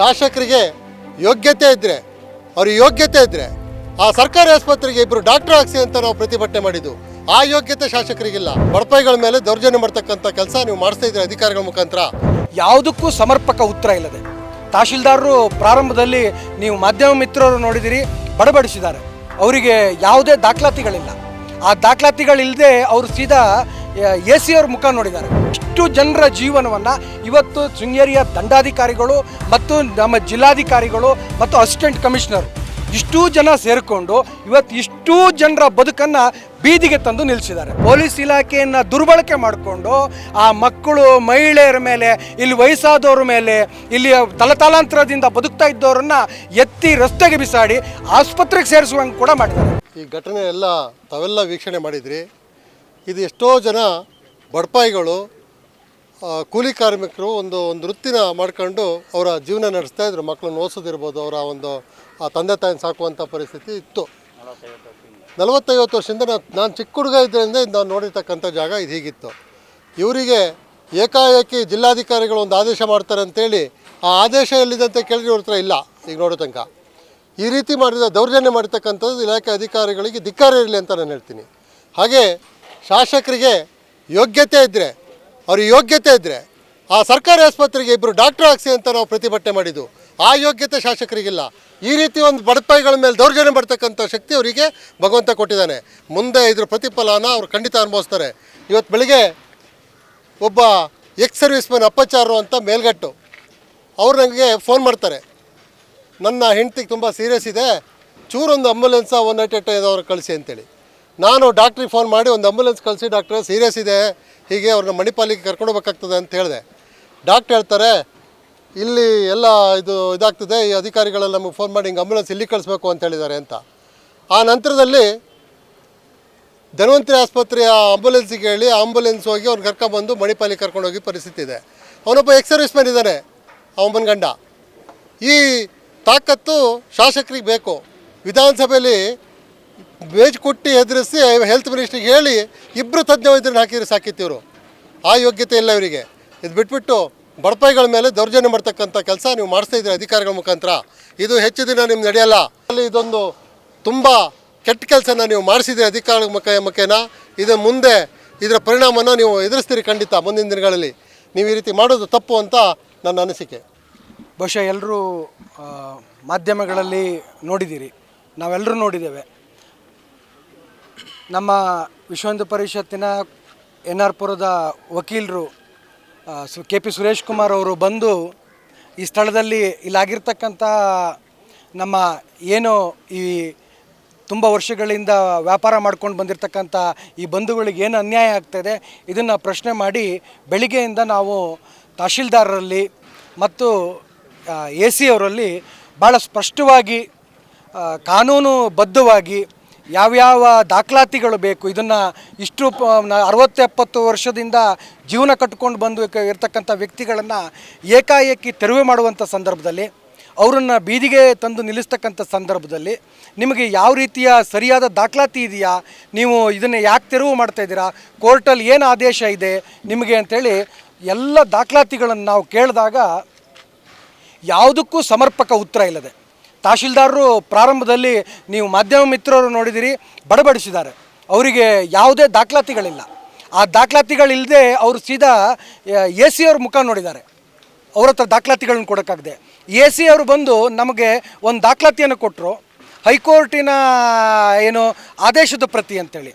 ಶಾಸಕರಿಗೆ ಯೋಗ್ಯತೆ ಇದ್ದರೆ ಅವ್ರ ಯೋಗ್ಯತೆ ಇದ್ದರೆ ಆ ಸರ್ಕಾರಿ ಆಸ್ಪತ್ರೆಗೆ ಇಬ್ಬರು ಡಾಕ್ಟರ್ ಹಾಕ್ಸಿ ಅಂತ ನಾವು ಪ್ರತಿಭಟನೆ ಮಾಡಿದ್ದು ಆ ಯೋಗ್ಯತೆ ಶಾಸಕರಿಗಿಲ್ಲ. ಬಡಪಾಯಿಗಳ ಮೇಲೆ ದೌರ್ಜನ್ಯ ಮಾಡ್ತಕ್ಕಂಥ ಕೆಲಸ ನೀವು ಮಾಡಿಸ್ತಾ ಇದ್ರೆ ಅಧಿಕಾರಿಗಳ ಮುಖಾಂತರ? ಯಾವುದಕ್ಕೂ ಸಮರ್ಪಕ ಉತ್ತರ ಇಲ್ಲದೆ. ತಹಶೀಲ್ದಾರರು ಪ್ರಾರಂಭದಲ್ಲಿ ನೀವು ಮಾಧ್ಯಮ ಮಿತ್ರರು ನೋಡಿದಿರಿ, ಬಡಬಡಿಸಿದ್ದಾರೆ. ಅವರಿಗೆ ಯಾವುದೇ ದಾಖಲಾತಿಗಳಿಲ್ಲ. ಆ ದಾಖಲಾತಿಗಳಿಲ್ಲದೆ ಅವರು ಸೀದಾ ಎ ಸಿ ಅವ್ರ ಮುಖ ನೋಡಿದ್ದಾರೆ. ಇಷ್ಟು ಜನರ ಜೀವನವನ್ನು ಇವತ್ತು ಶೃಂಗೇರಿಯ ದಂಡಾಧಿಕಾರಿಗಳು ಮತ್ತು ನಮ್ಮ ಜಿಲ್ಲಾಧಿಕಾರಿಗಳು ಮತ್ತು ಅಸಿಸ್ಟೆಂಟ್ ಕಮಿಷನರ್ ಇಷ್ಟೂ ಜನ ಸೇರಿಕೊಂಡು ಇವತ್ತು ಇಷ್ಟೂ ಜನರ ಬದುಕನ್ನು ಬೀದಿಗೆ ತಂದು ನಿಲ್ಲಿಸಿದ್ದಾರೆ. ಪೊಲೀಸ್ ಇಲಾಖೆಯನ್ನು ದುರ್ಬಳಕೆ ಮಾಡಿಕೊಂಡು ಆ ಮಕ್ಕಳು, ಮಹಿಳೆಯರ ಮೇಲೆ, ಇಲ್ಲಿ ವಯಸ್ಸಾದವ್ರ ಮೇಲೆ ಇಲ್ಲಿ ತಲತಲಾಂತರದಿಂದ ಬದುಕ್ತಾ ಇದ್ದವರನ್ನ ಎತ್ತಿ ರಸ್ತೆಗೆ ಬಿಸಾಡಿ ಆಸ್ಪತ್ರೆಗೆ ಸೇರಿಸುವಂಗೆ ಕೂಡ ಮಾಡಿದ್ದಾರೆ ಈ ಘಟನೆ ಎಲ್ಲ ತಾವೆಲ್ಲ ವೀಕ್ಷಣೆ ಮಾಡಿದ್ರಿ? ಇದು ಎಷ್ಟೋ ಜನ ಬಡಪಾಯಿಗಳು ಕೂಲಿ ಕಾರ್ಮಿಕರು ಒಂದು ಒಂದು ವೃತ್ತಿನ ಮಾಡ್ಕೊಂಡು ಅವರ ಜೀವನ ನಡೆಸ್ತಾ ಇದ್ರು. ಮಕ್ಕಳನ್ನ ಓದಿಸೋದಿರ್ಬೋದು, ಅವರ ಒಂದು, ಆ, ತಂದೆ ತಾಯಿನ ಸಾಕುವಂಥ ಪರಿಸ್ಥಿತಿ ಇತ್ತು. ನಲವತ್ತೈವತ್ತು ವರ್ಷದಿಂದ ನಾನು ನಾನು ಚಿಕ್ಕ ಹುಡುಗ ಇದ್ದರಿಂದ ನಾನು ನೋಡಿರ್ತಕ್ಕಂಥ ಜಾಗ ಇದು ಹೀಗಿತ್ತು. ಇವರಿಗೆ ಏಕಾಏಕಿ ಜಿಲ್ಲಾಧಿಕಾರಿಗಳು ಒಂದು ಆದೇಶ ಮಾಡ್ತಾರೆ ಅಂತೇಳಿ ಆ ಆದೇಶ ಎಲ್ಲಿದೆ ಅಂತ ಕೇಳಿದ್ರೆ ಇವ್ರ ಹತ್ರ ಇಲ್ಲ, ಈಗ ನೋಡೋ ತನಕ. ಈ ರೀತಿ ಮಾಡಿದ ದೌರ್ಜನ್ಯ ಮಾಡಿರ್ತಕ್ಕಂಥದ್ದು ಇಲಾಖೆ ಅಧಿಕಾರಿಗಳಿಗೆ ಧಿಕ್ಕಾರ ಇರಲಿ ಅಂತ ನಾನು ಹೇಳ್ತೀನಿ. ಹಾಗೆ ಶಾಸಕರಿಗೆ ಯೋಗ್ಯತೆ ಇದ್ದರೆ ಅವ್ರಿಗೆ ಯೋಗ್ಯತೆ ಇದ್ದರೆ ಆ ಸರ್ಕಾರಿ ಆಸ್ಪತ್ರೆಗೆ ಇಬ್ಬರು ಡಾಕ್ಟರ್ ಹಾಕ್ಸಿ ಅಂತ ನಾವು ಪ್ರತಿಭಟನೆ ಮಾಡಿದ್ದು. ಆ ಯೋಗ್ಯತೆ ಶಾಸಕರಿಗಿಲ್ಲ. ಈ ರೀತಿ ಒಂದು ಬಡಪಾಯಿಗಳ ಮೇಲೆ ದೌರ್ಜನ್ಯ ಮಾಡ್ತಕ್ಕಂಥ ಶಕ್ತಿ ಅವರಿಗೆ ಭಗವಂತ ಕೊಟ್ಟಿದ್ದಾನೆ. ಮುಂದೆ ಇದ್ರ ಪ್ರತಿಫಲನ ಅವರು ಖಂಡಿತ ಅನುಭವಿಸ್ತಾರೆ. ಇವತ್ತು ಬೆಳಿಗ್ಗೆ ಒಬ್ಬ ಎಕ್ಸ್ ಸರ್ವಿಸ್ ಮ್ಯಾನ್ ಅಪ್ಪಚಾರು ಅಂತ ಮೇಲ್ಗಟ್ಟು, ಅವ್ರು ನನಗೆ ಫೋನ್ ಮಾಡ್ತಾರೆ. ನನ್ನ ಹೆಂಡ್ತಿಗೆ ತುಂಬ ಸೀರಿಯಸ್ ಇದೆ. ಚೂರೊಂದು ಆಂಬುಲೆನ್ಸ ಒನ್ ಏಟ್ ಏಟ್ ಅವ್ರು ಕಳಿಸಿ ಅಂತೇಳಿ. ನಾನು ಡಾಕ್ಟ್ರಿಗೆ ಫೋನ್ ಮಾಡಿ ಒಂದು ಆಂಬ್ಯುಲೆನ್ಸ್ ಕಳಿಸಿ, ಡಾಕ್ಟ್ರೆ, ಸೀರಿಯಸ್ ಇದೆ. ಹೀಗೆ ಅವ್ರನ್ನ ಮಣಿಪಾಲಿಗೆ ಕರ್ಕೊಂಡು ಹೋಗ್ಬೇಕಾಗ್ತದೆ ಅಂತ ಹೇಳಿದೆ. ಡಾಕ್ಟ್ರ್ ಹೇಳ್ತಾರೆ, ಇಲ್ಲಿ ಎಲ್ಲ ಇದು ಇದಾಗ್ತದೆ, ಈ ಅಧಿಕಾರಿಗಳೆಲ್ಲ ನಮಗೆ ಫೋನ್ ಮಾಡಿ ಹಿಂಗೆ ಆಂಬುಲೆನ್ಸ್ ಇಲ್ಲಿ ಕಳಿಸ್ಬೇಕು ಅಂತ ಹೇಳಿದ್ದಾರೆ ಅಂತ. ಆ ನಂತರದಲ್ಲಿ ಧನ್ವಂತರಿ ಆಸ್ಪತ್ರೆಯ ಆಂಬುಲೆನ್ಸಿಗೆ ಹೇಳಿ ಆಂಬುಲೆನ್ಸ್ ಹೋಗಿ ಅವ್ನು ಕರ್ಕೊಂಬಂದು ಮಣಿಪಾಲಿಗೆ ಕರ್ಕೊಂಡೋಗಿ ಪರಿಸ್ಥಿತಿ ಇದೆ. ಅವನೊಬ್ಬ ಎಕ್ಸ್ ಸರ್ವಿಸ್ ಮ್ಯಾನ್ ಇದ್ದಾನೆ ಅವನ ಗಂಡ. ಈ ತಾಕತ್ತು ಶಾಸಕರಿಗೆ ಬೇಕು. ವಿಧಾನಸಭೆಯಲ್ಲಿ ಬೇಜ್ ಕೊಟ್ಟು ಎದುರಿಸಿ ಹೆಲ್ತ್ ಮಿನಿಸ್ಟ್ರಿಗೆ ಹೇಳಿ ಇಬ್ಬರು ತಜ್ಞ ವೈದ್ಯರನ್ನ ಹಾಕಿದ್ರೆ ಸಾಕಿತ್ತಿವರು ಆ ಯೋಗ್ಯತೆ ಇಲ್ಲ ಅವರಿಗೆ ಇದು ಬಿಟ್ಬಿಟ್ಟು ಬಡಪಾಯಿಗಳ ಮೇಲೆ ದೌರ್ಜನ್ಯ ಮಾಡ್ತಕ್ಕಂಥ ಕೆಲಸ ನೀವು ಮಾಡಿಸ್ತಾ ಇದ್ದೀರಿ ಅಧಿಕಾರಿಗಳ ಮುಖಾಂತರ? ಇದು ಹೆಚ್ಚು ದಿನ ನಿಮ್ಗೆ ನಡೆಯಲ್ಲ. ಅಲ್ಲಿ ಇದೊಂದು ತುಂಬ ಕೆಟ್ಟ ಕೆಲಸನ ನೀವು ಮಾಡಿಸಿದ್ದೀರಿ ಅಧಿಕಾರಿಗಳ ಮುಖ ಮುಖೇನ? ಇದು ಮುಂದೆ ಇದರ ಪರಿಣಾಮನ ನೀವು ಎದುರಿಸ್ತೀರಿ ಖಂಡಿತ ಮುಂದಿನ ದಿನಗಳಲ್ಲಿ. ನೀವು ಈ ರೀತಿ ಮಾಡೋದು ತಪ್ಪು ಅಂತ ನನ್ನ ಅನಿಸಿಕೆ. ಬಹುಶಃ ಎಲ್ಲರೂ ಮಾಧ್ಯಮಗಳಲ್ಲಿ ನೋಡಿದ್ದೀರಿ. ನಾವೆಲ್ಲರೂ ನೋಡಿದ್ದೇವೆ. ನಮ್ಮ ವಿಶ್ವ ಪರಿಷತ್ತಿನ ಎನ್ ಆರ್ ಪುರದ ವಕೀಲರು ಕೆ ಪಿ ಸುರೇಶ್ ಕುಮಾರ್ ಅವರು ಬಂದು ಈ ಸ್ಥಳದಲ್ಲಿ ಇಲ್ಲಾಗಿರ್ತಕ್ಕಂಥ ನಮ್ಮ ಏನು ಈ ತುಂಬ ವರ್ಷಗಳಿಂದ ವ್ಯಾಪಾರ ಮಾಡ್ಕೊಂಡು ಬಂದಿರತಕ್ಕಂಥ ಈ ಬಂಧುಗಳಿಗೆ ಏನು ಅನ್ಯಾಯ ಆಗ್ತಾಯಿದೆ ಇದನ್ನು ಪ್ರಶ್ನೆ ಮಾಡಿ ಬೆಳಿಗ್ಗೆಯಿಂದ ನಾವು ತಹಶೀಲ್ದಾರರಲ್ಲಿ ಮತ್ತು ಎ ಸಿ ಅವರಲ್ಲಿ ಭಾಳ ಸ್ಪಷ್ಟವಾಗಿ ಕಾನೂನುಬದ್ಧವಾಗಿ ಯಾವ್ಯಾವ ದಾಖಲಾತಿಗಳು ಬೇಕು? ಇದನ್ನು ಇಷ್ಟು ಅರವತ್ತು ಎಪ್ಪತ್ತು ವರ್ಷದಿಂದ ಜೀವನ ಕಟ್ಕೊಂಡು ಬಂದು ಇರ್ತಕ್ಕಂಥ ವ್ಯಕ್ತಿಗಳನ್ನು ಏಕಾಏಕಿ ತೆರವು ಮಾಡುವಂಥ ಸಂದರ್ಭದಲ್ಲಿ, ಅವರನ್ನು ಬೀದಿಗೆ ತಂದು ನಿಲ್ಲಿಸ್ತಕ್ಕಂಥ ಸಂದರ್ಭದಲ್ಲಿ ನಿಮಗೆ ಯಾವ ರೀತಿಯ ಸರಿಯಾದ ದಾಖಲಾತಿ ಇದೆಯಾ? ನೀವು ಇದನ್ನು ಯಾಕೆ ತೆರವು ಮಾಡ್ತಾ ಇದ್ದೀರಾ? ಕೋರ್ಟಲ್ಲಿ ಏನು ಆದೇಶ ಇದೆ? ನಿಮಗೆ ಅಂಥೇಳಿ ಎಲ್ಲ ದಾಖಲಾತಿಗಳನ್ನು ನಾವು ಕೇಳಿದಾಗ ಯಾವುದಕ್ಕೂ ಸಮರ್ಪಕ ಉತ್ತರ ಇಲ್ಲದೆ ತಹಶೀಲ್ದಾರರು ಪ್ರಾರಂಭದಲ್ಲಿ ನೀವು ಮಾಧ್ಯಮ ಮಿತ್ರರು ನೋಡಿದಿರಿ, ಬಡಬಡಿಸಿದ್ದಾರೆ. ಅವರಿಗೆ ಯಾವುದೇ ದಾಖಲಾತಿಗಳಿಲ್ಲ. ಆ ದಾಖಲಾತಿಗಳಿಲ್ಲದೆ ಅವರು ಸೀದಾ, ಎ ಸಿ ಅವ್ರ ಮುಖ ನೋಡಿದ್ದಾರೆ. ಅವ್ರ ಹತ್ರ ದಾಖಲಾತಿಗಳನ್ನ ಕೊಡೋಕ್ಕಾಗದೆ. ಎ ಸಿ ಅವರು ಬಂದು ನಮಗೆ ಒಂದು ದಾಖಲಾತಿಯನ್ನು ಕೊಟ್ಟರು ಹೈಕೋರ್ಟಿನ, ಏನು, ಆದೇಶದ ಪ್ರತಿ ಅಂತೇಳಿ.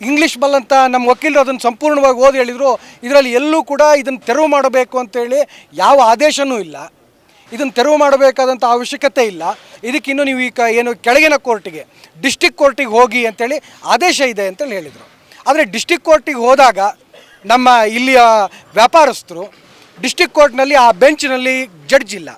ಇಂಗ್ಲೀಷ್ ಬಲ್ಲಂತ ನಮ್ಮ ವಕೀಲರು ಅದನ್ನು ಸಂಪೂರ್ಣವಾಗಿ ಓದಿ ಹೇಳಿದರು. ಇದರಲ್ಲಿ ಎಲ್ಲೂ ಕೂಡ ಇದನ್ನು ತೆರವು ಮಾಡಬೇಕು ಅಂತೇಳಿ ಯಾವ ಆದೇಶನೂ ಇಲ್ಲ. ಇದನ್ನು ತೆರವು ಮಾಡಬೇಕಾದಂಥ ಅವಶ್ಯಕತೆ ಇಲ್ಲ. ಇದಕ್ಕಿನ್ನು ನೀವು ಈಗ ಏನು ಕೆಳಗಿನ ಕೋರ್ಟಿಗೆ ಡಿಸ್ಟಿಕ್ ಕೋರ್ಟಿಗೆ ಹೋಗಿ ಅಂತೇಳಿ ಆದೇಶ ಇದೆ ಅಂತೇಳಿ ಹೇಳಿದರು. ಆದರೆ ಡಿಸ್ಟಿಕ್ ಕೋರ್ಟಿಗೆ ಹೋದಾಗ ನಮ್ಮ ಇಲ್ಲಿಯ ವ್ಯಾಪಾರಸ್ಥರು ಡಿಸ್ಟಿಕ್ ಕೋರ್ಟ್ನಲ್ಲಿ ಆ ಬೆಂಚ್ನಲ್ಲಿ ಜಡ್ಜ್ ಇಲ್ಲ.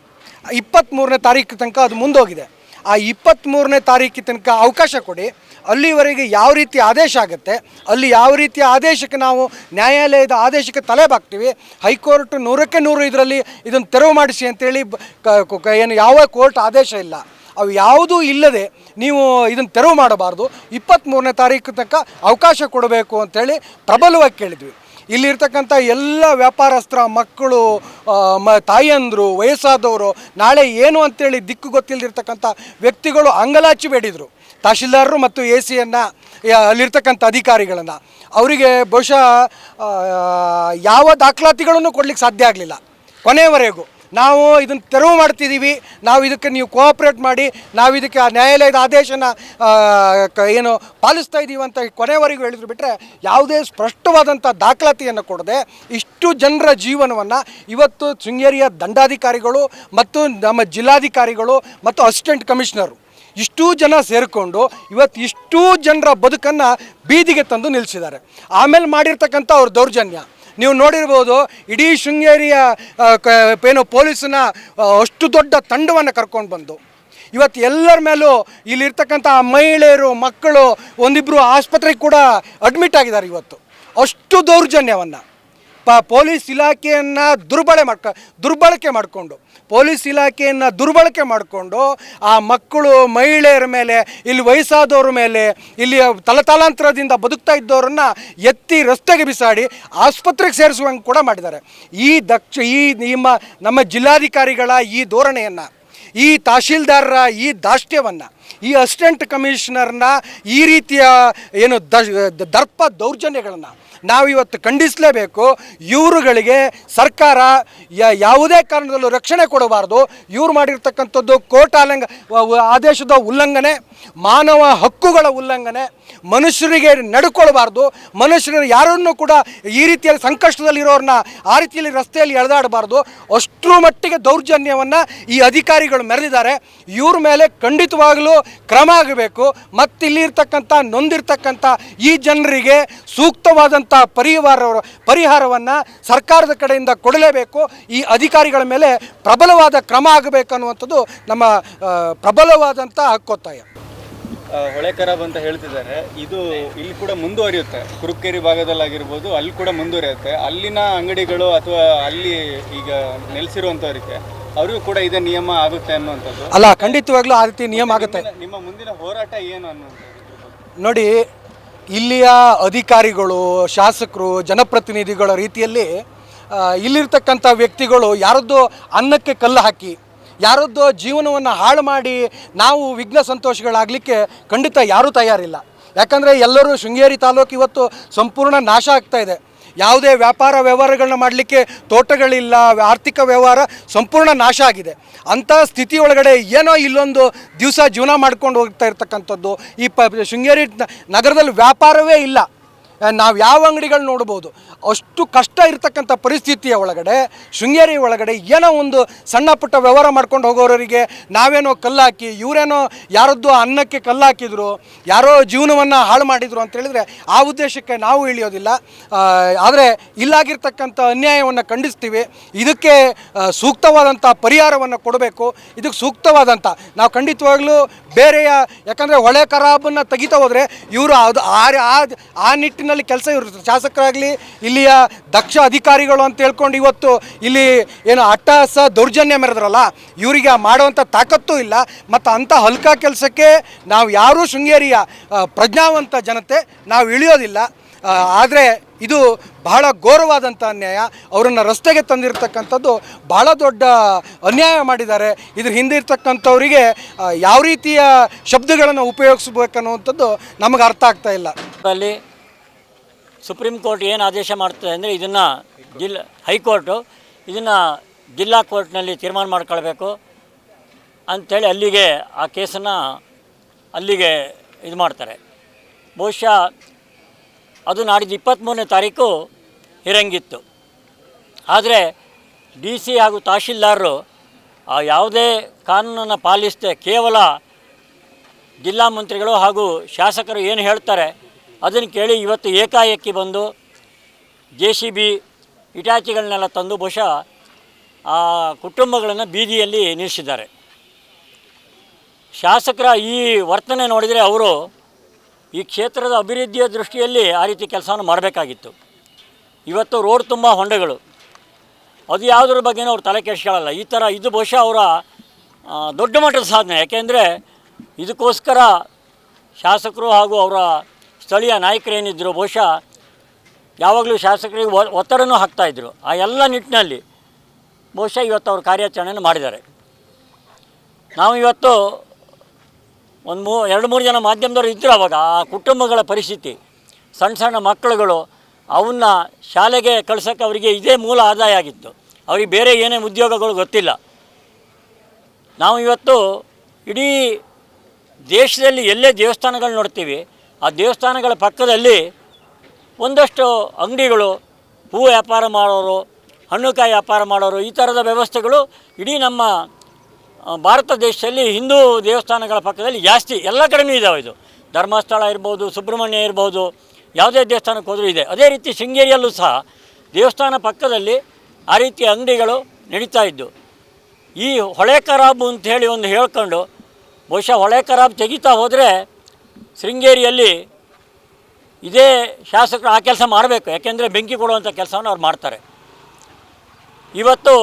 ಇಪ್ಪತ್ತ್ಮೂರನೇ ತಾರೀಕು ತನಕ ಅದು ಮುಂದೋಗಿದೆ. ಆ ಇಪ್ಪತ್ತ್ಮೂರನೇ ತಾರೀಕು ತನಕ ಅವಕಾಶ ಕೊಡಿ. ಅಲ್ಲಿವರೆಗೆ ಯಾವ ರೀತಿ ಆದೇಶ ಆಗುತ್ತೆ, ಅಲ್ಲಿ ಯಾವ ರೀತಿಯ ಆದೇಶಕ್ಕೆ ನಾವು ನ್ಯಾಯಾಲಯದ ಆದೇಶಕ್ಕೆ ತಲೆ ಬಾಕ್ತೀವಿ, ಹೈಕೋರ್ಟ್ ನೂರಕ್ಕೆ ನೂರು ಇದರಲ್ಲಿ ಇದನ್ನು ತೆರವು ಮಾಡಿಸಿ ಅಂತೇಳಿ ಏನು ಯಾವ ಕೋರ್ಟ್ ಆದೇಶ ಇಲ್ಲ. ಅವು ಯಾವುದೂ ಇಲ್ಲದೆ ನೀವು ಇದನ್ನು ತೆರವು ಮಾಡಬಾರ್ದು. ಇಪ್ಪತ್ತ್ಮೂರನೇ ತಾರೀಕು ತನಕ ಅವಕಾಶ ಕೊಡಬೇಕು ಅಂತೇಳಿ ಪ್ರಬಲವಾಗಿ ಕೇಳಿದ್ವಿ. ಇಲ್ಲಿರ್ತಕ್ಕಂಥ ಎಲ್ಲ ವ್ಯಾಪಾರಸ್ಥರ ಮಕ್ಕಳು ಮ ತಾಯಿಯಂದರು ವಯಸ್ಸಾದವರು, ನಾಳೆ ಏನು ಅಂತೇಳಿ ದಿಕ್ಕು ಗೊತ್ತಿಲ್ಲದಿರ್ತಕ್ಕಂಥ ವ್ಯಕ್ತಿಗಳು ಅಂಗಲಾಚಿ ಬೇಡಿದರು. ತಹಶೀಲ್ದಾರರು ಮತ್ತು ಎ ಸಿಯನ್ನು ಅಲ್ಲಿರ್ತಕ್ಕಂಥ ಅಧಿಕಾರಿಗಳನ್ನು. ಅವರಿಗೆ ಬಹುಶಃ ಯಾವ ದಾಖಲಾತಿಗಳನ್ನು ಕೊಡ್ಲಿಕ್ಕೆ ಸಾಧ್ಯ ಆಗಲಿಲ್ಲ. ಕೊನೆಯವರೆಗೂ. ನಾವು ಇದನ್ನು ತೆರವು ಮಾಡ್ತಿದ್ದೀವಿ ನಾವು ಇದಕ್ಕೆ ನೀವು ಕೋಆಪ್ರೇಟ್ ಮಾಡಿ, ನಾವು ಇದಕ್ಕೆ ಆ ನ್ಯಾಯಾಲಯದ ಆದೇಶನ ಏನು ಪಾಲಿಸ್ತಾ ಇದ್ದೀವಿ ಅಂತ ಕೊನೆವರೆಗೂ ಹೇಳಿದ್ರು ಬಿಟ್ಟರೆ ಯಾವುದೇ ಸ್ಪಷ್ಟವಾದಂಥ ದಾಖಲಾತಿಯನ್ನು ಕೊಡದೆ ಇಷ್ಟು ಜನರ ಜೀವನವನ್ನು ಇವತ್ತು ಶೃಂಗೇರಿಯ ದಂಡಾಧಿಕಾರಿಗಳು ಮತ್ತು ನಮ್ಮ ಜಿಲ್ಲಾಧಿಕಾರಿಗಳು ಮತ್ತು ಅಸಿಸ್ಟೆಂಟ್ ಕಮಿಷನರು ಇಷ್ಟೂ ಜನ ಸೇರಿಕೊಂಡು ಇವತ್ತು ಇಷ್ಟೂ ಜನರ ಬದುಕನ್ನು ಬೀದಿಗೆ ತಂದು ನಿಲ್ಲಿಸಿದ್ದಾರೆ. ಆಮೇಲೆ ಮಾಡಿರ್ತಕ್ಕಂಥ ಅವ್ರ ದೌರ್ಜನ್ಯ ನೀವು ನೋಡಿರ್ಬೋದು, ಇಡೀ ಶೃಂಗೇರಿಯ ಏನು ಪೊಲೀಸನ್ನ ಅಷ್ಟು ದೊಡ್ಡ ತಂಡವನ್ನು ಕರ್ಕೊಂಡು ಬಂದು. ಇವತ್ತು ಎಲ್ಲರ ಮೇಲೂ ಇಲ್ಲಿರ್ತಕ್ಕಂಥ ಮಹಿಳೆಯರು, ಮಕ್ಕಳು ಒಂದಿಬ್ಬರು ಆಸ್ಪತ್ರೆಗೆ ಕೂಡ ಅಡ್ಮಿಟ್ ಆಗಿದ್ದಾರೆ ಇವತ್ತು. ಅಷ್ಟು ದೌರ್ಜನ್ಯವನ್ನು. ಪ, ಪೊಲೀಸ್ ಇಲಾಖೆಯನ್ನು ದುರ್ಬಳೆ ಮಾಡ್ಕ, ದುರ್ಬಳಕೆ ಮಾಡಿಕೊಂಡು, ಪೊಲೀಸ್ ಇಲಾಖೆಯನ್ನು ದುರ್ಬಳಕೆ ಮಾಡಿಕೊಂಡು ಆ ಮಕ್ಕಳು ಮಹಿಳೆಯರ ಮೇಲೆ, ಇಲ್ಲಿ ವಯಸ್ಸಾದವ್ರ ಮೇಲೆ, ಇಲ್ಲಿ ತಲತಲಾಂತರದಿಂದ ಬದುಕ್ತಾ ಇದ್ದವರನ್ನ ಎತ್ತಿ ರಸ್ತೆಗೆ ಬಿಸಾಡಿ ಆಸ್ಪತ್ರೆಗೆ ಸೇರಿಸುವಂಗೆ ಕೂಡ ಮಾಡಿದ್ದಾರೆ. ಈ ದಕ್ಷ, ಈ ನಿಮ್ಮ, ನಮ್ಮ ಜಿಲ್ಲಾಧಿಕಾರಿಗಳ ಈ ಧೋರಣೆಯನ್ನು, ಈ ತಹಶೀಲ್ದಾರರ ಈ ದಾಷ್ಟ್ಯವನ್ನು, ಈ ಅಸಿಸ್ಟೆಂಟ್ ಕಮಿಷನರ್ನ ಈ ರೀತಿಯ ಏನು ದರ್ಪ ದೌರ್ಜನ್ಯಗಳನ್ನು ನಾವು ಇವತ್ತು ಖಂಡಿಸಲೇಬೇಕು. ಇವರುಗಳಿಗೆ ಸರ್ಕಾರ ಯಾವುದೇ ಕಾರಣದಲ್ಲೂ ರಕ್ಷಣೆ ಕೊಡಬಾರ್ದು. ಇವ್ರು ಮಾಡಿರ್ತಕ್ಕಂಥದ್ದು ವ- ಆದೇಶದ ಉಲ್ಲಂಘನೆ, ಮಾನವ ಹಕ್ಕುಗಳ ಉಲ್ಲಂಘನೆ ಮನುಷ್ಯರಿಗೆ ನಡ್ಕೊಳ್ಬಾರ್ದು, ಮನುಷ್ಯರು ಯಾರನ್ನು ಕೂಡ ಈ ರೀತಿಯಲ್ಲಿ ಸಂಕಷ್ಟದಲ್ಲಿರೋರನ್ನ ಆ ರೀತಿಯಲ್ಲಿ ರಸ್ತೆಯಲ್ಲಿ ಎಳೆದಾಡಬಾರ್ದು. ಅಷ್ಟರ ಮಟ್ಟಿಗೆ ದೌರ್ಜನ್ಯವನ್ನು ಈ ಅಧಿಕಾರಿಗಳು ಮೆರೆದಿದ್ದಾರೆ. ಇವ್ರ ಮೇಲೆ ಖಂಡಿತವಾಗಲೂ ಕ್ರಮ ಆಗಬೇಕು. ಮತ್ತು ಇಲ್ಲಿರ್ತಕ್ಕಂಥ, ನೊಂದಿರ್ತಕ್ಕಂಥ ಈ ಜನರಿಗೆ ಸೂಕ್ತವಾದಂಥ ಪರಿವಾರ ಪರಿಹಾರವನ್ನು ಸರ್ಕಾರದ ಕಡೆಯಿಂದ ಕೊಡಲೇಬೇಕು. ಈ ಅಧಿಕಾರಿಗಳ ಮೇಲೆ ಪ್ರಬಲವಾದ ಕ್ರಮ ಆಗಬೇಕು ಅನ್ನುವಂಥದ್ದು ನಮ್ಮ ಪ್ರಬಲವಾದಂಥ ಹಕ್ಕೊತ್ತಾಯ. ಆ, ಹೊಳೆ ಖರಾಬ್ ಅಂತ ಹೇಳ್ತಿದ್ದಾರೆ. ಇದು ಇಲ್ಲಿ ಕೂಡ ಮುಂದುವರಿಯುತ್ತೆ. ಕುರುಕೇರಿ ಭಾಗದಲ್ಲಾಗಿರ್ಬೋದು ಅಲ್ಲಿ ಕೂಡ ಮುಂದುವರಿಯುತ್ತೆ. ಅಲ್ಲಿನ ಅಂಗಡಿಗಳು ಅಥವಾ ಅಲ್ಲಿ ಈಗ ನೆಲೆಸಿರುವಂಥವರಿಗೆ ಅವರಿಗೂ ಕೂಡ ಇದೇ ನಿಯಮ ಆಗುತ್ತೆ ಅನ್ನುವಂಥದ್ದು. ಅಲ್ಲ ಖಂಡಿತವಾಗ್ಲೂ ಆ ರೀತಿ ನಿಯಮ ಆಗುತ್ತೆ. ನಿಮ್ಮ ಮುಂದಿನ ಹೋರಾಟ ಏನು ಅನ್ನುವಂಥದ್ದು ನೋಡಿ ಇಲ್ಲಿಯ ಅಧಿಕಾರಿಗಳು ಶಾಸಕರು ಜನಪ್ರತಿನಿಧಿಗಳ ರೀತಿಯಲ್ಲಿ ಇಲ್ಲಿರ್ತಕ್ಕಂಥ ವ್ಯಕ್ತಿಗಳು ಯಾರದ್ದು ಅನ್ನಕ್ಕೆ ಕಲ್ಲು ಹಾಕಿ ಯಾರದ್ದೋ ಜೀವನವನ್ನು ಹಾಳು ಮಾಡಿ ನಾವು ವಿಘ್ನ ಸಂತೋಷಗಳಾಗಲಿಕ್ಕೆ ಖಂಡಿತ ಯಾರೂ ತಯಾರಿಲ್ಲ. ಯಾಕಂದರೆ ಎಲ್ಲರೂ ಶೃಂಗೇರಿ ತಾಲೂಕು ಇವತ್ತು ಸಂಪೂರ್ಣ ನಾಶ ಆಗ್ತಾ ಇದೆ. ಯಾವುದೇ ವ್ಯಾಪಾರ ವ್ಯವಹಾರಗಳನ್ನ ಮಾಡಲಿಕ್ಕೆ ತೋಟಗಳಿಲ್ಲ, ಆರ್ಥಿಕ ವ್ಯವಹಾರ ಸಂಪೂರ್ಣ ನಾಶ ಆಗಿದೆ. ಅಂಥ ಸ್ಥಿತಿ ಒಳಗಡೆ ಏನೋ ಇಲ್ಲೊಂದು ದಿವಸ ಜೀವನ ಮಾಡ್ಕೊಂಡು ಹೋಗ್ತಾ ಇರ್ತಕ್ಕಂಥದ್ದು. ಈ ಪ ಶೃಂಗೇರಿ ನಗರದಲ್ಲಿ ವ್ಯಾಪಾರವೇ ಇಲ್ಲ. ನಾವು ಯಾವ ಅಂಗಡಿಗಳು ನೋಡ್ಬೋದು, ಅಷ್ಟು ಕಷ್ಟ ಇರತಕ್ಕಂಥ ಪರಿಸ್ಥಿತಿಯ ಒಳಗಡೆ, ಶೃಂಗೇರಿ ಒಳಗಡೆ ಏನೋ ಒಂದು ಸಣ್ಣ ಪುಟ್ಟ ವ್ಯವಹಾರ ಮಾಡ್ಕೊಂಡು ಹೋಗೋರಿಗೆ ನಾವೇನೋ ಕಲ್ಲಾಕಿ, ಇವರೇನೋ ಯಾರದ್ದು ಅನ್ನಕ್ಕೆ ಕಲ್ಲಾಕಿದ್ರು, ಯಾರೋ ಜೀವನವನ್ನು ಹಾಳು ಮಾಡಿದ್ರು ಅಂತ ಹೇಳಿದ್ರೆ ಆ ಉದ್ದೇಶಕ್ಕೆ ನಾವು ಇಳಿಯೋದಿಲ್ಲ. ಆದರೆ ಇಲ್ಲಾಗಿರ್ತಕ್ಕಂಥ ಅನ್ಯಾಯವನ್ನು ಖಂಡಿಸ್ತೀವಿ. ಇದಕ್ಕೆ ಸೂಕ್ತವಾದಂಥ ಪರಿಹಾರವನ್ನು ಕೊಡಬೇಕು. ಇದಕ್ಕೆ ಸೂಕ್ತವಾದಂಥ, ನಾವು ಖಂಡಿತವಾಗ್ಲೂ ಬೇರೆಯ, ಯಾಕಂದರೆ ಹೊಳೆ ಖರಾಬನ್ನು ತೆಗಿತಾ ಹೋದರೆ ಇವರು ಅದು ಆ, ಆ- ಆ ನಿಟ್ಟಿನಲ್ಲಿ ಕೆಲಸ ಇವರು ಶಾಸಕರಾಗಲಿ, ಇಲ್ಲಿಯ ದಕ್ಷ ಅಧಿಕಾರಿಗಳು ಅಂತ ಹೇಳ್ಕೊಂಡು ಇವತ್ತು ಇಲ್ಲಿ ಏನು ಅಟ್ಟಹಾಸ ದೌರ್ಜನ್ಯ ಮೆರೆದ್ರಲ್ಲ, ಇವರಿಗೆ ಮಾಡುವಂಥ ತಾಕತ್ತೂ ಇಲ್ಲ. ಮತ್ತು ಅಂಥ ಹಲ್ಕ ಕೆಲಸಕ್ಕೆ ನಾವು ಯಾರೂ ಶೃಂಗೇರಿಯ ಪ್ರಜ್ಞಾವಂತ ಜನತೆ ನಾವು ಇಳಿಯೋದಿಲ್ಲ. ಆದರೆ ಇದು ಬಹಳ ಘೋರವಾದಂಥ ಅನ್ಯಾಯ. ಅವರನ್ನು ರಸ್ತೆಗೆ ತಂದಿರತಕ್ಕಂಥದ್ದು ಬಹಳ ದೊಡ್ಡ ಅನ್ಯಾಯ ಮಾಡಿದ್ದಾರೆ. ಇದ್ರ ಹಿಂದೆ ಇರ್ತಕ್ಕಂಥವರಿಗೆ ಯಾವ ರೀತಿಯ ಶಬ್ದಗಳನ್ನು ಉಪಯೋಗಿಸ್ಬೇಕನ್ನುವಂಥದ್ದು ನಮಗೆ ಅರ್ಥ ಆಗ್ತಾ ಇಲ್ಲ. ಅಲ್ಲಿ ಸುಪ್ರೀಂ ಕೋರ್ಟ್ ಏನು ಆದೇಶ ಮಾಡ್ತದೆ ಅಂದರೆ ಇದನ್ನು ಜಿಲ್ಲಾ ಹೈಕೋರ್ಟು ಇದನ್ನು ಜಿಲ್ಲಾ ಕೋರ್ಟ್ನಲ್ಲಿ ತೀರ್ಮಾನ ಮಾಡ್ಕೊಳ್ಬೇಕು ಅಂಥೇಳಿ ಅಲ್ಲಿಗೆ ಆ ಕೇಸನ್ನು ಅಲ್ಲಿಗೆ ಇದು ಮಾಡ್ತಾರೆ. ಬಹುಶಃ ಅದು ನಾಡಿದ್ದು ಇಪ್ಪತ್ತ್ಮೂರನೇ ತಾರೀಕು ಇರಂಗಿತ್ತು ಆದರೆ ಡಿ ಸಿ ಹಾಗೂ ತಹಶೀಲ್ದಾರರು ಆ ಯಾವುದೇ ಕಾನೂನನ್ನು ಪಾಲಿಸದೆ ಕೇವಲ ಜಿಲ್ಲಾ ಮಂತ್ರಿಗಳು ಹಾಗೂ ಶಾಸಕರು ಏನು ಹೇಳ್ತಾರೆ ಅದನ್ನು ಕೇಳಿ ಇವತ್ತು ಏಕಾಏಕಿ ಬಂದು ಜೆ ಸಿ ಬಿ ಇಟಾಚಿಗಳನ್ನೆಲ್ಲ ತಂದು ಬಹುಶಃ ಆ ಕುಟುಂಬಗಳನ್ನು ಬೀದಿಯಲ್ಲಿ ನಿಲ್ಲಿಸಿದ್ದಾರೆ. ಶಾಸಕರ ಈ ವರ್ತನೆ ನೋಡಿದರೆ ಅವರು ಈ ಕ್ಷೇತ್ರದ ಅಭಿವೃದ್ಧಿಯ ದೃಷ್ಟಿಯಲ್ಲಿ ಆ ರೀತಿ ಕೆಲಸವನ್ನು ಮಾಡಬೇಕಾಗಿತ್ತು. ಇವತ್ತು ರೋಡ್ ತುಂಬ ಹೊಂಡಗಳು. ಅದು ಯಾವುದ್ರ ಬಗ್ಗೆನೂ ಅವ್ರು ತಲೆ ಕೆಡಿಸ್ಕೊಳ್ಳಲ್ಲ. ಈ ಥರ ಇದು ಬಹುಶಃ ಅವರ ದೊಡ್ಡ ಮಟ್ಟದ ಸಾಧನೆ. ಯಾಕೆಂದರೆ ಇದಕ್ಕೋಸ್ಕರ ಶಾಸಕರು ಹಾಗೂ ಅವರ ಸ್ಥಳೀಯ ನಾಯಕರೇನಿದ್ದರು ಬಹುಶಃ ಯಾವಾಗಲೂ ಶಾಸಕರಿಗೆ ಒತ್ತಡನೂ ಹಾಕ್ತಾಯಿದ್ರು ಆ ಎಲ್ಲ ನಿಟ್ಟಿನಲ್ಲಿ ಬಹುಶಃ ಇವತ್ತು ಅವರು ಕಾರ್ಯಾಚರಣೆಯನ್ನು ಮಾಡಿದ್ದಾರೆ. ನಾವು ಇವತ್ತು ಒಂದು ಮೂ, ಎರಡು ಮೂರು ಜನ ಮಾಧ್ಯಮದವರು ಇದ್ದರು ಅವಾಗ. ಆ ಕುಟುಂಬಗಳ ಪರಿಸ್ಥಿತಿ, ಸಣ್ಣ ಸಣ್ಣ ಮಕ್ಕಳುಗಳು, ಅವನ್ನ ಶಾಲೆಗೆ ಕಳ್ಸೋಕ್ಕೆ ಅವರಿಗೆ ಇದೇ ಮೂಲ ಆದಾಯ ಆಗಿತ್ತು. ಅವ್ರಿಗೆ ಬೇರೆ ಏನೇ ಉದ್ಯೋಗಗಳು ಗೊತ್ತಿಲ್ಲ. ನಾವು ಇವತ್ತು ಇಡೀ ದೇಶದಲ್ಲಿ ಎಲ್ಲೇ ದೇವಸ್ಥಾನಗಳು ನೋಡ್ತೀವಿ ಆ ದೇವಸ್ಥಾನಗಳ ಪಕ್ಕದಲ್ಲಿ ಒಂದಷ್ಟು ಅಂಗಡಿಗಳು, ಹೂ ವ್ಯಾಪಾರ ಮಾಡೋರು, ಹಣ್ಣುಕಾಯಿ ವ್ಯಾಪಾರ ಮಾಡೋರು, ಈ ಥರದ ವ್ಯವಸ್ಥೆಗಳು ಇಡೀ ನಮ್ಮ ಭಾರತ ದೇಶದಲ್ಲಿ ಹಿಂದೂ ದೇವಸ್ಥಾನಗಳ ಪಕ್ಕದಲ್ಲಿ ಜಾಸ್ತಿ, ಎಲ್ಲ ಕಡೆನೂ ಇದ್ದಾವೆ ಇದು. ಧರ್ಮಸ್ಥಳ ಇರ್ಬೋದು, ಸುಬ್ರಹ್ಮಣ್ಯ ಇರ್ಬೋದು, ಯಾವುದೇ ದೇವಸ್ಥಾನಕ್ಕೆ ಹೋದರೂ ಇದೆ. ಅದೇ ರೀತಿ ಶೃಂಗೇರಿಯಲ್ಲೂ ಸಹ ದೇವಸ್ಥಾನ ಪಕ್ಕದಲ್ಲಿ ಆ ರೀತಿಯ ಅಂಗಡಿಗಳು ನಡೀತಾ ಇದ್ದು. ಈ ಹೊಳೆ ಖರಾಬು ಹೇಳಿ ಒಂದು ಹೇಳ್ಕೊಂಡು, ಬಹುಶಃ ಹೊಳೆ ಖರಾಬು ತೆಗಿತಾ ಹೋದರೆ ಶೃಂಗೇರಿಯಲ್ಲಿ ಇದೇ ಶಾಸಕರು ಆ ಕೆಲಸ ಮಾಡಬೇಕು, ಯಾಕೆಂದರೆ ಬೆಂಕಿ ಕೊಡುವಂಥ ಕೆಲಸವನ್ನು ಅವ್ರು ಮಾಡ್ತಾರೆ. ಇವತ್ತು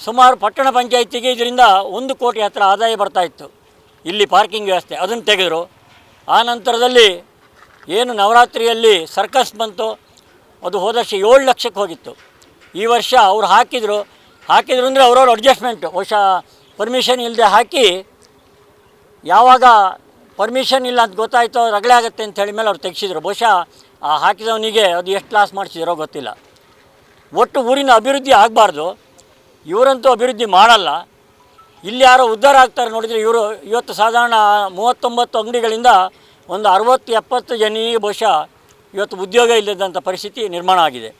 ಸುಮಾರು ಪಟ್ಟಣ ಪಂಚಾಯತಿಗೆ ಇದರಿಂದ ಒಂದು ಕೋಟಿ ಹತ್ರ ಆದಾಯ ಬರ್ತಾ ಇತ್ತು. ಇಲ್ಲಿ ಪಾರ್ಕಿಂಗ್ ವ್ಯವಸ್ಥೆ ಅದನ್ನು ತೆಗೆದರು. ಆ ನಂತರದಲ್ಲಿ ಏನು ನವರಾತ್ರಿಯಲ್ಲಿ ಸರ್ಕಸ್ ಬಂತು, ಅದು ಹೋದ ವರ್ಷ ಏಳು ಲಕ್ಷಕ್ಕೆ ಹೋಗಿತ್ತು. ಈ ವರ್ಷ ಅವ್ರು ಹಾಕಿದರು. ಹಾಕಿದ್ರು ಅಂದರೆ ಅವ್ರವ್ರ ಅಡ್ಜಸ್ಟ್ಮೆಂಟು ಬಹುಶಃ ಪರ್ಮಿಷನ್ ಇಲ್ಲದೆ ಹಾಕಿ ಯಾವಾಗ ಪರ್ಮಿಷನ್ ಇಲ್ಲ ಅಂತ ಗೊತ್ತಾಯಿತು, ರಗಳೆ ಆಗುತ್ತೆ ಅಂತ ಹೇಳಿ ಮೇಲೆ ಅವ್ರು ತೆಗೆಸಿದ್ರು. ಬಹುಶಃ ಆ ಹಾಕಿದವನಿಗೆ ಅದು ಎಷ್ಟು ಲಾಸ್ ಮಾಡಿಸಿದ್ರೋ ಗೊತ್ತಿಲ್ಲ. ಒಟ್ಟು ಊರಿನ ಅಭಿವೃದ್ಧಿ ಆಗಬಾರ್ದು. ಇವರಂತೂ ಅಭಿವೃದ್ಧಿ ಮಾಡಲ್ಲ. ಇಲ್ಲಿ ಯಾರೋ ಉದ್ಧಾರ ಆಗ್ತಾರೆ ನೋಡಿದರೆ ಇವರು ಇವತ್ತು ಸಾಧಾರಣ ಮೂವತ್ತೊಂಬತ್ತು ಅಂಗಡಿಗಳಿಂದ ಒಂದು ಅರವತ್ತು, ಎಪ್ಪತ್ತು ಜನಿಗೆ ಬಹುಶಃ ಇವತ್ತು ಉದ್ಯೋಗ ಇಲ್ಲದಂಥ ಪರಿಸ್ಥಿತಿ ನಿರ್ಮಾಣ ಆಗಿದೆ.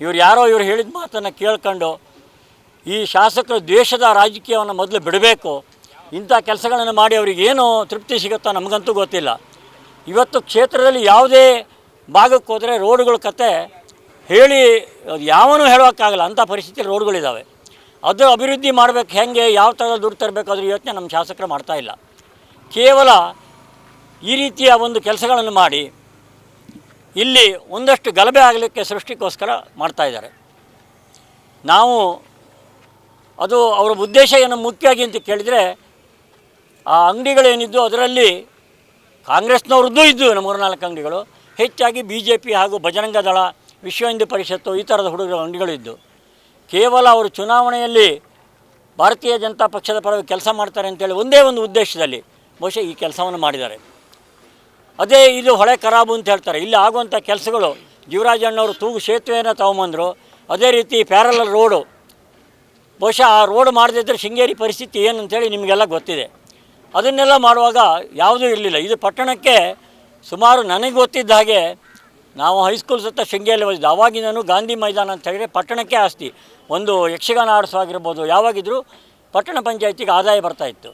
ಇವ್ರು ಯಾರೋ ಇವರು ಹೇಳಿದ ಮಾತನ್ನು ಕೇಳ್ಕೊಂಡು ಈ ಶಾಸಕರು ದ್ವೇಷದ ರಾಜಕೀಯವನ್ನು ಮೊದಲು ಬಿಡಬೇಕು. ಇಂಥ ಕೆಲಸಗಳನ್ನು ಮಾಡಿ ಅವ್ರಿಗೆ ಏನು ತೃಪ್ತಿ ಸಿಗುತ್ತೋ ನಮಗಂತೂ ಗೊತ್ತಿಲ್ಲ. ಇವತ್ತು ಕ್ಷೇತ್ರದಲ್ಲಿ ಯಾವುದೇ ಭಾಗಕ್ಕೆ ಹೋದರೆ ರೋಡ್ಗಳ ಕತೆ ಹೇಳಿ ಯಾವನೂ ಹೇಳೋಕ್ಕಾಗಲ್ಲ. ಅಂಥ ಪರಿಸ್ಥಿತಿ ರೋಡ್ಗಳಿದ್ದಾವೆ ಅದು ಅಭಿವೃದ್ಧಿ ಮಾಡಬೇಕು, ಹೆಂಗೆ, ಯಾವ ಥರ ದುಡ್ಡು ತರಬೇಕಾದ್ರೂ ಯೋಚನೆ ನಮ್ಮ ಶಾಸಕರು ಮಾಡ್ತಾ ಇಲ್ಲ. ಕೇವಲ ಈ ರೀತಿಯ ಒಂದು ಕೆಲಸಗಳನ್ನು ಮಾಡಿ ಇಲ್ಲಿ ಒಂದಷ್ಟು ಗಲಭೆ ಆಗಲಿಕ್ಕೆ ಸೃಷ್ಟಿಗೋಸ್ಕರ ಮಾಡ್ತಾ ಇದ್ದಾರೆ. ನಾವು ಅದು ಅವರ ಉದ್ದೇಶ ಏನು ಮುಖ್ಯವಾಗಿ ಅಂತ ಕೇಳಿದರೆ ಆ ಅಂಗಡಿಗಳೇನಿದ್ದು ಅದರಲ್ಲಿ ಕಾಂಗ್ರೆಸ್ನವ್ರದ್ದು ಇದ್ದು ನಮ್ಮ ಮೂರ್ನಾಲ್ಕು ಅಂಗಡಿಗಳು. ಹೆಚ್ಚಾಗಿ ಬಿ ಜೆ ಪಿ ಹಾಗೂ ಬಜರಂಗ ದಳ, ವಿಶ್ವ ಹಿಂದೂ ಪರಿಷತ್ತು ಈ ಥರದ ಹುಡುಗರ ಅಂಗಡಿಗಳಿದ್ದು ಕೇವಲ ಅವರು ಚುನಾವಣೆಯಲ್ಲಿ ಭಾರತೀಯ ಜನತಾ ಪಕ್ಷದ ಪರವಾಗಿ ಕೆಲಸ ಮಾಡ್ತಾರೆ ಅಂತೇಳಿ ಒಂದೇ ಒಂದು ಉದ್ದೇಶದಲ್ಲಿ ಬಹುಶಃ ಈ ಕೆಲಸವನ್ನು ಮಾಡಿದ್ದಾರೆ. ಅದೇ ಇದು ಹೊಳೆ ಖರಾಬು ಅಂತ ಹೇಳ್ತಾರೆ. ಇಲ್ಲಿ ಆಗುವಂಥ ಕೆಲಸಗಳು ಜೀವರಾಜಣ್ಣವರು ತೂಗು ಸೇತುವೆಯನ್ನು ತಗೊಂಬಂದರು ಅದೇ ರೀತಿ ಪ್ಯಾರಲಲ್ ರೋಡು. ಬಹುಶಃ ಆ ರೋಡ್ ಮಾಡದಿದ್ದರೆ ಶೃಂಗೇರಿ ಪರಿಸ್ಥಿತಿ ಏನು ಅಂತೇಳಿ ನಿಮಗೆಲ್ಲ ಗೊತ್ತಿದೆ. ಅದನ್ನೆಲ್ಲ ಮಾಡುವಾಗ ಯಾವುದೂ ಇರಲಿಲ್ಲ. ಇದು ಪಟ್ಟಣಕ್ಕೆ ಸುಮಾರು ನನಗೆ ಗೊತ್ತಿದ್ದ ಹಾಗೆ ನಾವು ಹೈಸ್ಕೂಲ್ ಸುತ್ತ ಶೃಂಗೇರಿ ಹೋಗಿದ್ದು. ಆವಾಗಿನೂ ಗಾಂಧಿ ಮೈದಾನ ಅಂತ ಹೇಳಿದರೆ ಪಟ್ಟಣಕ್ಕೆ ಆಸ್ತಿ. ಒಂದು ಯಕ್ಷಗಾನ ಆಡಿಸುವಾಗಿರ್ಬೋದು ಯಾವಾಗಿದ್ದರೂ ಪಟ್ಟಣ ಪಂಚಾಯತಿಗೆ ಆದಾಯ ಬರ್ತಾ ಇತ್ತು.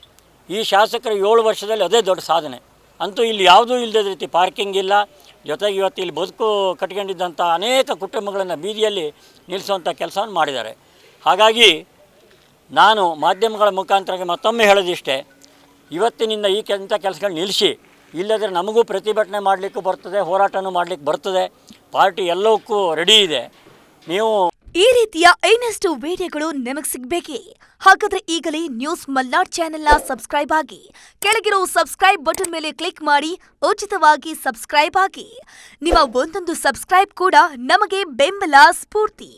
ಈ ಶಾಸಕರು ಏಳು ವರ್ಷದಲ್ಲಿ ಅದೇ ದೊಡ್ಡ ಸಾಧನೆ. ಅಂತೂ ಇಲ್ಲಿ ಯಾವುದೂ ಇಲ್ಲದ ರೀತಿ ಪಾರ್ಕಿಂಗ್ ಇಲ್ಲ. ಜೊತೆಗೆ ಇವತ್ತು ಇಲ್ಲಿ ಬದುಕು ಕಟ್ಕೊಂಡಿದ್ದಂಥ ಅನೇಕ ಕುಟುಂಬಗಳನ್ನು ಬೀದಿಯಲ್ಲಿ ನಿಲ್ಲಿಸುವಂಥ ಕೆಲಸವನ್ನು ಮಾಡಿದ್ದಾರೆ. ಹಾಗಾಗಿ ನಾನು ಮಾಧ್ಯಮಗಳ ಮುಖಾಂತರ ಮತ್ತೊಮ್ಮೆ ಹೇಳೋದಿಷ್ಟೇ ಇವತ್ತಿನಿಂದ ಈ ಕೆಂಥ ಕೆಲಸಗಳು ನಿಲ್ಲಿಸಿ, ಇಲ್ಲದ್ರೆ ನಮಗೂ ಪ್ರತಿಭಟನೆ ಮಾಡಲಿಕ್ಕೂ ಬರ್ತದೆ, ಹೋರಾಟನೂ ಮಾಡಲಿಕ್ಕೆ ಬರ್ತದೆ. ಪಾರ್ಟಿ ಎಲ್ಲವಕ್ಕೂ ರೆಡಿ ಇದೆ. ನೀವು ಈ ರೀತಿಯ ಇನ್ನಷ್ಟು ವಿಡಿಯೋಗಳು ನಿಮಗೆ ಸಿಗಬೇಕೇ? ಹಾಗಾದ್ರೆ ಈಗಲೇ ನ್ಯೂಸ್ ಮಲ್ನಾಡ್ ಚಾನೆಲ್ನ ಸಬ್ಸ್ಕ್ರೈಬ್ ಆಗಿ, ಕೆಳಗಿರೋ ಸಬ್ಸ್ಕ್ರೈಬ್ ಬಟನ್ ಮೇಲೆ ಕ್ಲಿಕ್ ಮಾಡಿ, ಉಚಿತವಾಗಿ ಸಬ್ಸ್ಕ್ರೈಬ್ ಆಗಿ. ನಿಮ್ಮ ಒಂದೊಂದು ಸಬ್ಸ್ಕ್ರೈಬ್ ಕೂಡ ನಮಗೆ ಬೆಂಬಲ ಸ್ಫೂರ್ತಿ.